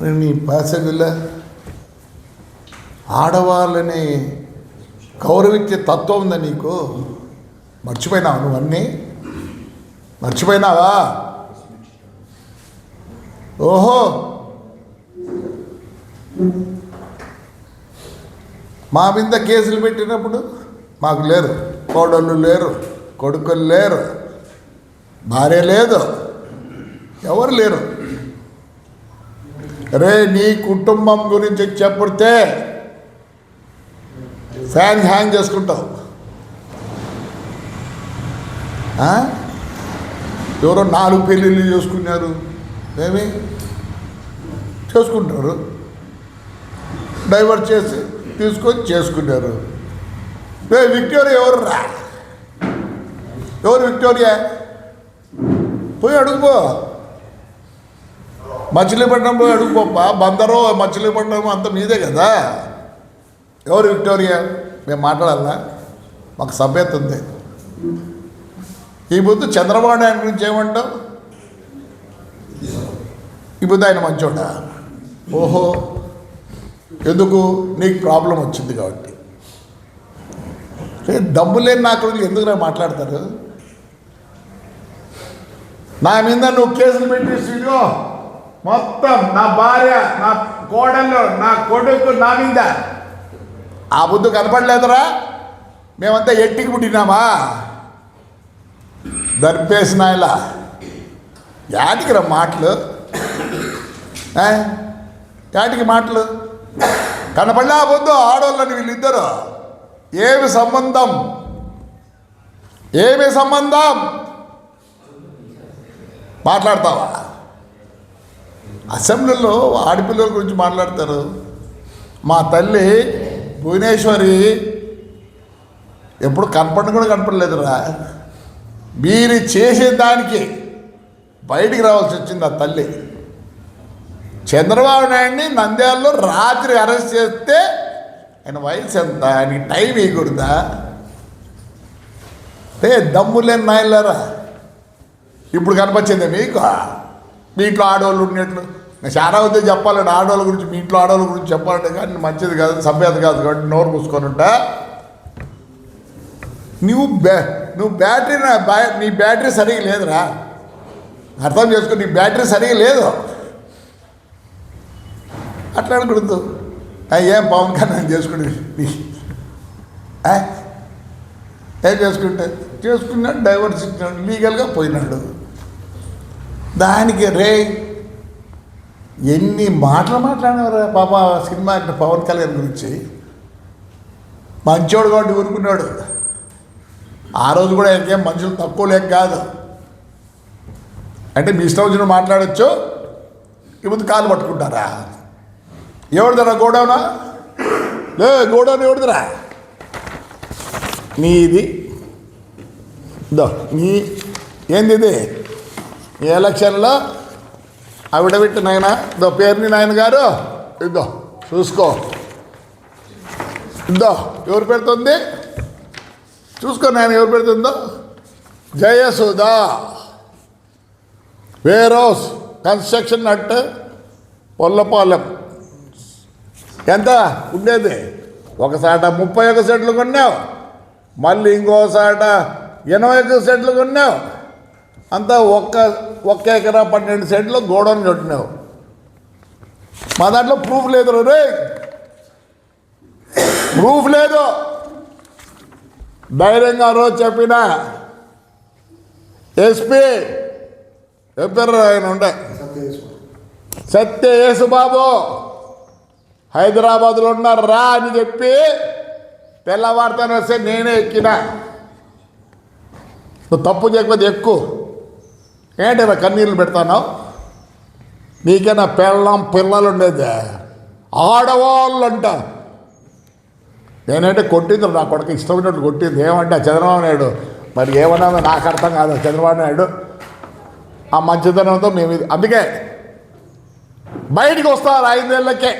మరి నీ పాసగుల? ఆడవాళ్ళని గౌరవించే తత్వం ఉందా నీకు? మర్చిపోయినావు నువ్వు అన్నీ? మర్చిపోయినావా? ఓహో! మా మీద కేసులు పెట్టినప్పుడు మాకు లేరు. కోడళ్ళు లేరు కొడుకులు లేరు భార్య లేదు ఎవరు లేరు. రే నీ కుటుంబం గురించి చెప్తే ఫ్యాన్ హ్యాంగ్ చేసుకుంటావు. ఎవరో నాలుగు పెళ్ళిళ్ళు చేసుకున్నారు. ఏమి? చేసుకుంటారు. డైవర్ట్ చేసి తీసుకొని చేసుకున్నారు. రే విక్టోరియా ఎవరు రా? ఎవరు విక్టోరియా? పోయి అడుగుపో మచిలీపట్నం పోయి బందరు బందరో మచిలీపట్నం అంత మీదే కదా. ఎవరు విక్టోరియా? మేము మాట్లాడాలా? మాకు సభ్యత ఉంది ఈ ముందు చంద్రబాబు నాయుడు గురించి ఏమంటావు? ఈ ముందు ఆయన మంచోడా? ఓహో. ఎందుకు? నీకు ప్రాబ్లం వచ్చింది కాబట్టి. ఏ దమ్ము లేని నాకు ఎందుకురా మాట్లాడతారు? నా మీద నువ్వు కేసులు పెట్టి స్టూడియో మొత్తం నా భార్య నా కోడళ్ళు నా కొడుకు నా మీద. ఆ బుద్ధు కనపడలేదురా? మేమంతా ఎట్టికి పుట్టినామా? దర్పేసిన ఇలా యాటికి రా మాటలు యాటికి మాటలు? కనపడలే ఆ బుద్ధు ఆడవాళ్ళని వీళ్ళిద్దరు? ఏమి సంబంధం? ఏమి సంబంధం? మాట్లాడతావా? అసెంబ్లీలో ఆడపిల్లల గురించి మాట్లాడతారు. మా తల్లి భువనేశ్వరి ఎప్పుడు కనపడిన కూడా కనపడలేదురా. మీరు చేసే దానికి బయటికి రావాల్సి వచ్చింది ఆ తల్లి. చంద్రబాబు నాయుడిని నంద్యాలలో రాత్రి అరెస్ట్ చేస్తే ఆయన వయసు ఎంత? ఆయనకి టైం ఇవ్వకూడదా ఏ దమ్ము లేని ఇప్పుడు కనిపించింది మీకు? మీ ఇంట్లో ఆడవాళ్ళు ఉండేట్లు చాలా వద్ద చెప్పాలంటే ఆడవాళ్ళ గురించి మీ ఇంట్లో ఆడవాళ్ళ గురించి చెప్పాలంటే కానీ మంచిది కాదు సభ్యత కాదు కాబట్టి నోరు పూసుకొని ఉంటా. నువ్వు బ్యా నువ్వు బ్యాటరీ నా బ్యా నీ బ్యాటరీ సరిగా లేదురా. అర్థం చేసుకో నీ బ్యాటరీ సరిగా లేదు. అట్లా అనకూడదు. ఏం పవన్ కళ్యాణ్ చేసుకుని ఏం చేసుకుంటే? చేసుకున్నాడు డైవర్స్ ఇచ్చినాడు లీగల్గా పోయినాడు. దానికి రే ఎన్ని మాటలు మాట్లాడినారు పాప సినిమా యాక్టర్ పవన్ కళ్యాణ్ గురించి? మంచోడు కాబట్టి ఊరుకున్నాడు. ఆ రోజు కూడా ఇంకేం మనుషులు తక్కువ లేక కాదు. అంటే మీ ఇష్టం వచ్చిన మాట్లాడచ్చు ఇప్పుడు కాలు పట్టుకుంటారా? ఎవరిదరా గోడౌనా? లే గోడౌన్ ఎవరిదిరా నీది. దో నీ ఏంది ఇది? ఈ ఎలక్షన్లో అవిడవిట్ నాయన దో పేరుని నాయన గారు ఇద్దో చూసుకో. ఇద్దో ఎవరు పెడుతుంది? చూసుకో నాయన ఎవరు పెడుతుందో. జయసుధా వేరోస్ కన్స్ట్రక్షన్ అట్ పొల్లపాలెం. ఎంత? ఉండేది. ఒకసాట ముప్పై ఒక సెట్లు కొన్నావు. మళ్ళీ ఇంకోసాట ఎనభై ఒక సెట్లు కొన్నావు. అంతా ఒక్క ఒక్క ఎకరా పన్నెండు సెంట్లు గోడౌన్ కట్టినావు. మా దాంట్లో ప్రూఫ్ లేదు రే ప్రూఫ్ లేదు. ధైర్యంగా రోజు చెప్పిన. ఎస్పీ చెప్పారు ఆయన ఉండే సత్య యేసుబాబు హైదరాబాద్లో ఉన్నారు రా అని చెప్పి తెల్లవారుతాను వస్తే నేనే ఎక్కిన. నువ్వు తప్పు చేయకపోతే ఎక్కువ. ఏంటి కన్నీళ్ళు పెడతాను? నీకేనా పెళ్ళం పిల్లలు ఉండేది ఆడవాళ్ళు అంట నేనంటే కొట్టింది నా కొడుకు ఇష్టమైనట్టు కొట్టింది. ఏమంటే చంద్రబాబు నాయుడు. మరి ఏమన్నా నాకు అర్థం కాదు చంద్రబాబు నాయుడు. ఆ మంచితనంతో మేము ఇది అందుకే బయటికి వస్తారు ఐదేళ్ళకే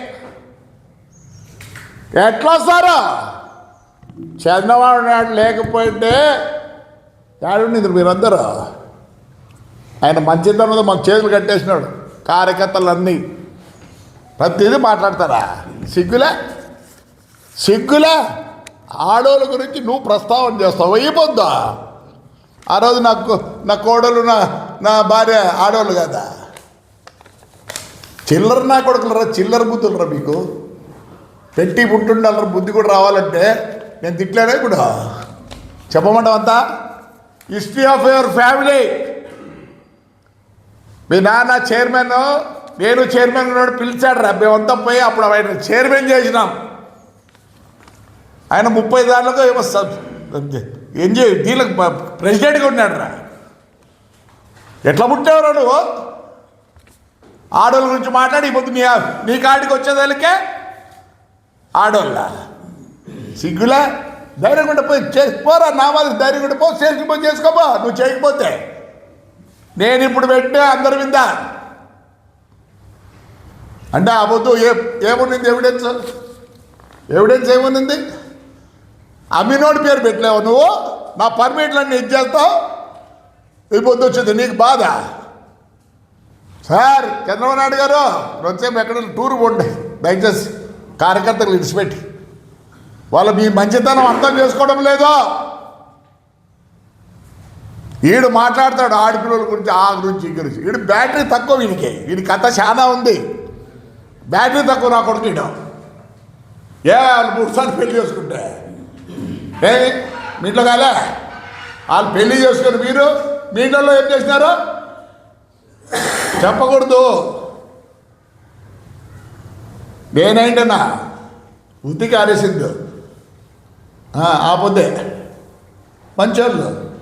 ఎట్లా వస్తారా చంద్రబాబు నాయుడు లేకపోతే ఏడుండి మీరందరూ ఆయన మంచితనంతో మాకు చేతులు కట్టేసినాడు. కార్యకర్తలన్నీ. ప్రతిదీ మాట్లాడతారా? సిగ్గులే? సిగ్గులే? ఆడోళ్ళ గురించి నువ్వు ప్రస్తావన చేస్తావు. అయిపోద్దా ఆ రోజు నాకు నా కోడలు నా నా భార్య ఆడవాళ్ళు కదా. చిల్లర నా కొడుకులరా? చిల్లర బుద్ధులరా మీకు? పెట్టి పుట్టుండాలరా బుద్ధి కూడా రావాలంటే నేను తిట్లానే కూడా. చెప్పమంటావు అంతా హిస్టరీ ఆఫ్ యువర్ ఫ్యామిలీ. మీ నాన్న చైర్మన్ నేను చైర్మన్ ఉన్నాడు పిలిచాడు రా. మేమంతా పోయి అప్పుడు ఆయన చైర్మన్ చేసినాం. ఆయన ముప్పై దానిలో ఏమో సబ్ ఏం చేయ దీనికి ప్రెసిడెంట్గా ఉన్నాడు రా. ఎట్లా పుట్టేవరా నువ్వు? ఆడోళ్ళ గురించి మాట్లాడి ఇప్పుడు మీ మీ కాడికి వచ్చేదానికే ఆడోళ్ళ. సిగ్గులా? ధైర్యం కూడా పోయి పోరా నా వాళ్ళకి ధైర్యం కూడా పో చేసుకుని చేసుకోపో నువ్వు చేయకపోతే. నేను ఇప్పుడు పెట్టే అందరు విందా? అంటే ఆ పొద్దు ఏ ఏముంది ఎవిడెన్స్ ఎవిడెన్స్ ఏముంది అమ్మినోడి పేరు పెట్టలేవు నువ్వు. నా పర్మిట్లన్నీ ఇచ్చేస్తావు ఈ పొద్దు వచ్చింది నీకు బాధ? సార్ చంద్రబాబు నాయుడు గారు వచ్చేపు ఎక్కడ టూర్ పోండి. దయచేసి కార్యకర్తలు ఇడిచిపెట్టి వాళ్ళు మీ మంచితనం అర్థం చేసుకోవడం లేదు. ఈడు మాట్లాడతాడు ఆడపిల్లల గురించి ఆ గురించి ఈ గురించి. వీడు బ్యాటరీ తక్కువ వీనికి. వీడి కథ చాలా ఉంది. బ్యాటరీ తక్కువ నా కొడుకు ఈడు. ఏ వాళ్ళు మూడు సార్లు పెళ్ళి చేసుకుంటే. ఏ మీ ఇంట్లో కాలే? వాళ్ళు పెళ్ళి చేసుకుని మీరు మీ ఇంట్లో ఏం చేసినారు? చెప్పకూడదు. నేనేంటన్నా? ఉత్తికి ఆరేసింది. ఆ పొద్దే మంచోళ్ళు.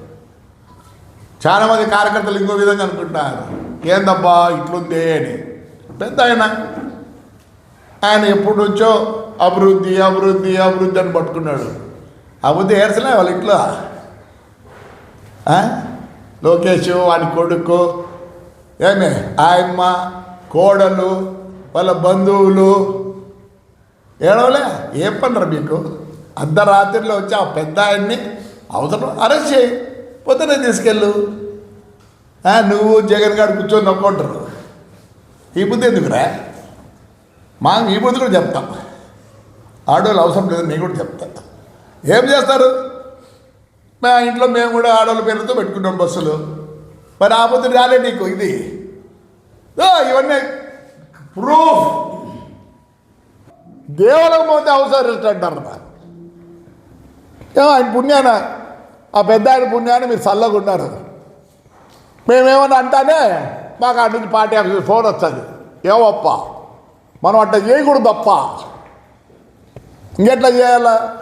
చాలామంది కార్యకర్తలు ఇంకో విధంగా అనుకుంటున్నారు. ఏందబ్బా ఇట్లుంది అని. పెద్ద ఆయన. ఆయన ఎప్పటి నుంచో అభివృద్ధి అభివృద్ధి అభివృద్ధి అని పట్టుకున్నాడు. అభివృద్ధి ఏడ్చలే వాళ్ళ ఇంట్లో. లోకేష్ వాడి కొడుకు ఏమి? ఆయమ్మ కోడలు వాళ్ళ బంధువులు. ఏడవలే? ఏం పనరు మీకు? అర్ధరాత్రిలో వచ్చి ఆ పెద్ద ఆయన్ని అవసరం అరెస్ట్ చేయి. పొద్దునే తీసుకెళ్ళు. నువ్వు జగన్ గారు కూర్చొని నొక్కుంటారు ఈ బుద్ధి ఎందుకురా? మా ఈ బుద్ధి కూడా చెప్తాం. ఆడవాళ్ళు అవసరం లేదు నేను కూడా చెప్తాను ఏం చేస్తారు? మా ఇంట్లో మేము కూడా ఆడవాళ్ళ పేరుతో పెట్టుకుంటాం బస్సులు. మరి ఆ పొద్దు రాలే నీకు ఇది. ఇవన్నీ ప్రూఫ్. దేవాలయం పోతే అవసరం అంటారు ఆయన పుణ్యాన ఆ పెద్ద ఆయన పుణ్యాన్ని మీరు చల్లగా ఉన్నారు. మేమేమన్నా అంటానే మాకు అటు నుంచి పార్టీ ఆఫీస్ ఫోన్ వస్తుంది. ఏవప్ప మనం అట్లా చేయకూడదు తప్ప ఇంకెట్లా చేయాలా?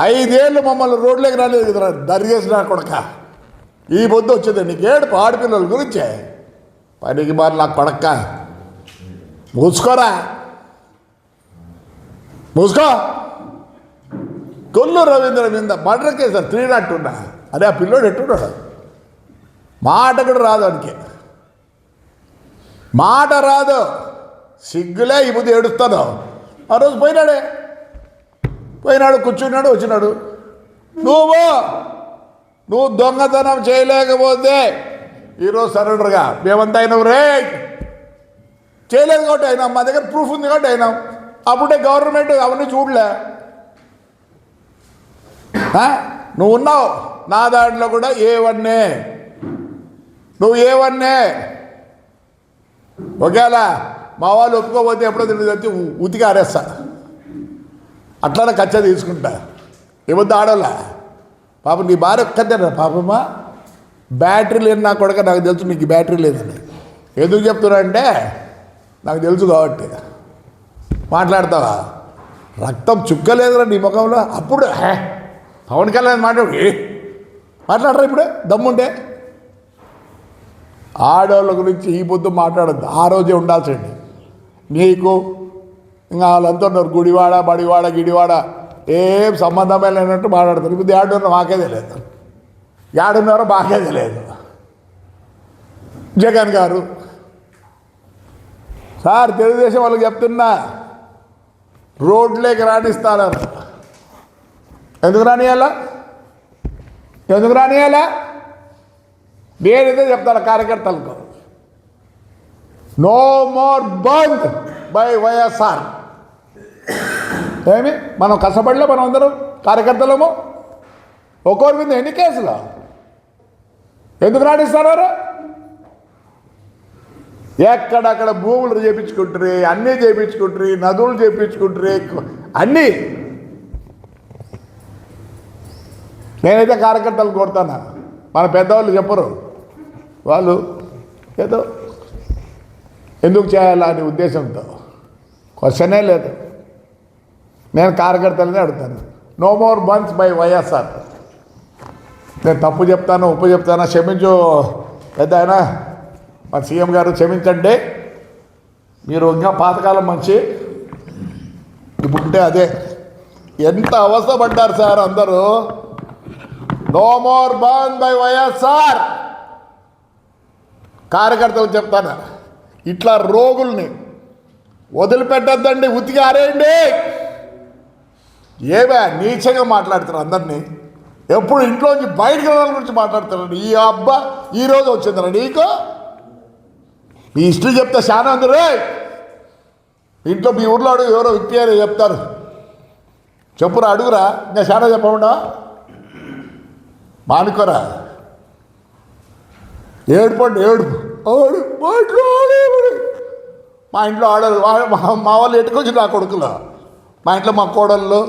ఐదేళ్ళు మమ్మల్ని రోడ్లోకి రాలేదు కదరా దరిగేసిన కొడక. ఈ పొద్దు వచ్చింది నీకు ఏడు ఆడపిల్లల గురించే. పనికి మరి నాకు కొడక్క మూసుకోరా. మూసుకో. కొల్లు రవీంద్ర మీద మర్డర్ కేసు త్రీ నాట్ ఉన్నా. అదే ఆ పిల్లోడు ఎట్టున్నాడు మాట కూడా రాదు అనికే మాట రాదు. సిగ్గులే ఈ బుద్ధి ఏడుస్తాను. ఆ రోజు పోయినాడే. పోయినాడు కూర్చున్నాడు వచ్చినాడు. నువ్వు నువ్వు దొంగతనం చేయలేకపోతే ఈరోజు సరెండర్గా. మేమంతా అయినాం రే! చేయలేదు కాబట్టి అయినాం మా దగ్గర ప్రూఫ్ ఉంది కాబట్టి అయినాం. అప్పుడే గవర్నమెంట్ అవన్నీ చూడలే. నువ్వు ఉన్నావు నా దాంట్లో కూడా ఏ వన్నే. నువ్వు ఏ వన్నే. ఒకవేళ మా వాళ్ళు ఒప్పుకోపోతే ఎప్పుడో తిరిగి వచ్చి ఉతికి ఆరేస్తా. అట్లనే కచ్చ తీసుకుంటా. ఏమొద్దు ఆడోళ్ళ? పాపం నీ భార్య ఒక్కదేనా పాపమ్మా బ్యాటరీ లేని నా కొడక నాకు తెలుసు నీకు బ్యాటరీ లేదని. ఎందుకు చెప్తున్నా అంటే నాకు తెలుసు కాబట్టి. మాట్లాడతావా? రక్తం చుక్కలేదురా నీ ముఖంలో. అప్పుడు హే, పవన్ కళ్యాణ్ మాట్లాడు ఏ? మాట్లాడరా ఇప్పుడు? దమ్ముంటే? ఆడవాళ్ళ గురించి ఈ పొద్దు మాట్లాడద్దు. ఆ రోజే ఉండాల్సండి నీకు ఇంకా వాళ్ళంతా ఉన్నారు. గుడివాడ బడివాడ గిడివాడ. ఏం సంబంధమే లేనట్టు మాట్లాడతారు. ఇప్పుడు ఏడున్నారు మాకే తెలియదు. ఏడున్నారో మాకే తెలియదు. జగన్ గారు. సార్ తెలుగుదేశం వాళ్ళకి చెప్తున్నా రోడ్లేకి రాణిస్తానన్నారు ఎందుకు రానియాలా? ఎందుకు రానియాలా? నేనైతే చెప్తాను కార్యకర్తలకు. No more bandh by YSR ఏమి? మనం కష్టపడలే మనం అందరం కార్యకర్తలము. ఒక్కొరి మీద ఎన్ని కేసులు? ఎందుకు రాణిస్తున్నారు ఎక్కడక్కడ భూములు చేపించుకుంటారు అన్నీ చేపించుకుంటారు నదులు చేపించుకుంటారు అన్నీ. నేనైతే కార్యకర్తలు కొడతాను? మన పెద్దవాళ్ళు చెప్పరు. వాళ్ళు ఏదో ఎందుకు చేయాలా అనే ఉద్దేశంతో. క్వశ్చనే లేదు. నేను కార్యకర్తలనే అడుగుతాను. No more bandhs by YSR నేను తప్పు చెప్తాను ఉప్పు చెప్తాను క్షమించు పెద్ద ఆయన. మా సీఎం గారు క్షమించండి. మీరు ఇంకా పాతకాలం మంచి ఇప్పుడు ఉంటే అదే. ఎంత అవస్థపడ్డారు సార్ అందరూ? No more bandh by YSR కార్యకర్తలు చెప్తాను. ఇట్లా రోగుల్ని వదిలిపెట్టద్దండి ఉతికి ఆరేయండి. ఏమే నీచంగా మాట్లాడుతారు అందరినీ. ఎప్పుడు ఇంట్లోంచి బయటకు వెళ్ళాల గురించి మాట్లాడుతున్నాడు ఈ అబ్బా ఈ రోజు వచ్చిందిరా నీకు? మీ హిస్టరీ చెప్తే చాలా అందరూ ఇంట్లో మీ ఊర్లో అడుగు ఎవరో విప్పారు చెప్తారు. చెప్పురా అడుగురా ఇంకా చాలా చెప్పకుండా మానుకోరా. ఏడుపండి ఏడుపు ఆడు మా ఇంట్లో మా ఇంట్లో ఆడరు. మా మా వాళ్ళు ఎట్టుకొచ్చి నా కొడుకులు? మా ఇంట్లో మా కోడళ్ళు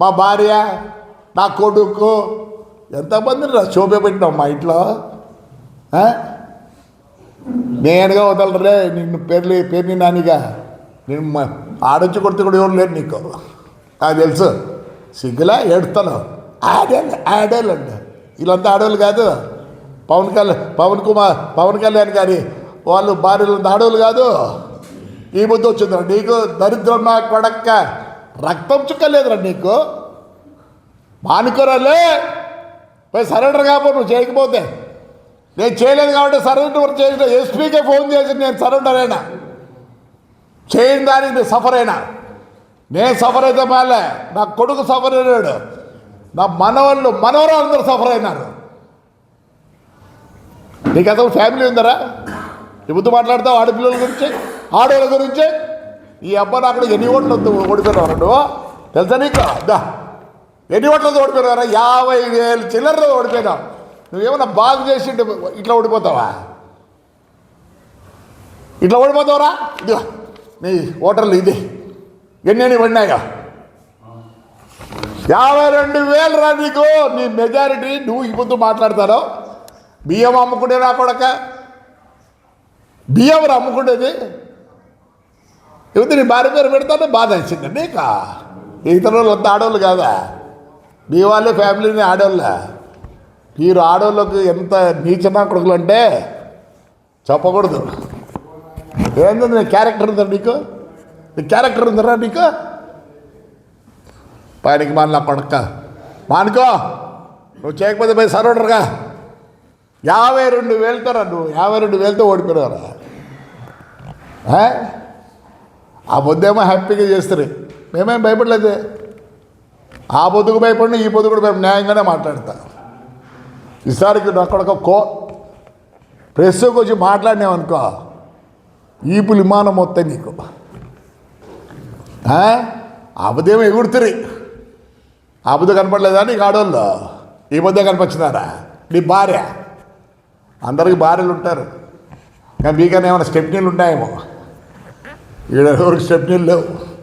మా భార్య నా కొడుకు. ఎంతమంది రా శోభ పెట్టినావు మా ఇంట్లో? నేనుగా వదలరే నిన్ను పేర్లు పేరుని నానిగా. నేను ఆడొచ్చి కొడితే కూడా ఎవరు లేరు నీకు. నాకు తెలుసు. సిగ్గులా ఏడుతాను ఆడేళ్ళు ఆడేళ్ళండి. వీళ్ళంతా ఆడవాళ్ళు కాదు. పవన్ కళ్యాణ్ పవన్ కుమార్ పవన్ కళ్యాణ్ గారి వాళ్ళు భార్యలు ఆడవాళ్ళు కాదు. ఈ ముద్ద వచ్చిందిరా. నీకు దరిద్రం నా కొడక్క? రక్తం చుక్కలేదురా నీకు. మానుకోరాలే. పోయి సరెండర్ కాపో నువ్వు చేయకపోతే. నేను చేయలేదు కాబట్టి సరెండర్ చేసిన ఎస్పీకే ఫోన్ చేసి నేను సరెండర్ అయినా. చేయని దానికి నేను సఫర్ అయినా. నేను సఫర్ అయితే మాలే. నా కొడుకు సఫర్ అయినాడు. నా మనవాళ్ళు మనవరాలు అందరూ సఫర్ అయినారు. నీకు అసలు ఫ్యామిలీ ఉందరా? ఈ మాట్లాడతావు ఆడపిల్లల గురించి? ఆడవాళ్ళ గురించి? ఈ అబ్బాయి అక్కడ ఎన్ని ఓట్లు ఓడిపోయినారు తెలుసా నీకు? దా. ఎన్ని ఓట్లతో ఓడిపోయినారా యాభై వేలు చిల్లరలో ఓడిపోయినావు. నువ్వేమన్నా బాగు చేసి ఇట్లా ఓడిపోతావా? ఇట్లా ఓడిపోతావురా ఇదిగో నీ ఓటర్లు ఇది. ఎన్ని పడినాయో యాభై రెండు వేలు రా నీకు. నీ మెజారిటీ నువ్వు ఇప్పుడు ముందు మాట్లాడతావు బియ్యం అమ్ముకుంటే నా కొడక. బియ్యం అమ్ముకుండేది అమ్ముకుంటేది నీ భార్య పేరు పెడతానే బాధ వచ్చింది నీకా? ఇతరులు అంత ఆడవాళ్ళు కాదా? మీ వాళ్ళే ఫ్యామిలీని ఆడవాళ్ళ మీరు ఆడవాళ్ళకు ఎంత నీచనా కొడుకులు అంటే చెప్పకూడదు ఏంటంటే క్యారెక్టర్ ఉందా నీకు? నీ క్యారెక్టర్ ఉందరా నీకు? పైనకి మాన కొడక. మానుకో. నువ్వు చేయకపోతే పోయి సరోడరుగా యాభై రెండు వేలతో నువ్వు. యాభై రెండు వేలతో ఓడిపోయినారా ఆ పొద్దేమో హ్యాపీగా చేస్తారు. మేమేం భయపడలేదు. ఆ పొద్దుకు భయపడిన ఈ పొద్దు కూడా మేము న్యాయంగానే మాట్లాడతా. ఈసారికి అక్కడొక కో ప్రెస్కి వచ్చి మాట్లాడినామనుకో ఈపులు విమానం మొత్తం నీకు. ఆ? ఆపదేమో ఆ ముద్ద కనపడలేదా నీకు ఆడవాళ్ళు ఈ మధ్య కనిపించినారా నీ భార్య? అందరికి భార్యలు ఉంటారు. కానీ మీకన్నా ఏమైనా స్టెప్నీలు ఉంటాయేమో? ఈడ ఎవరికి స్టెప్నీలు లేవు.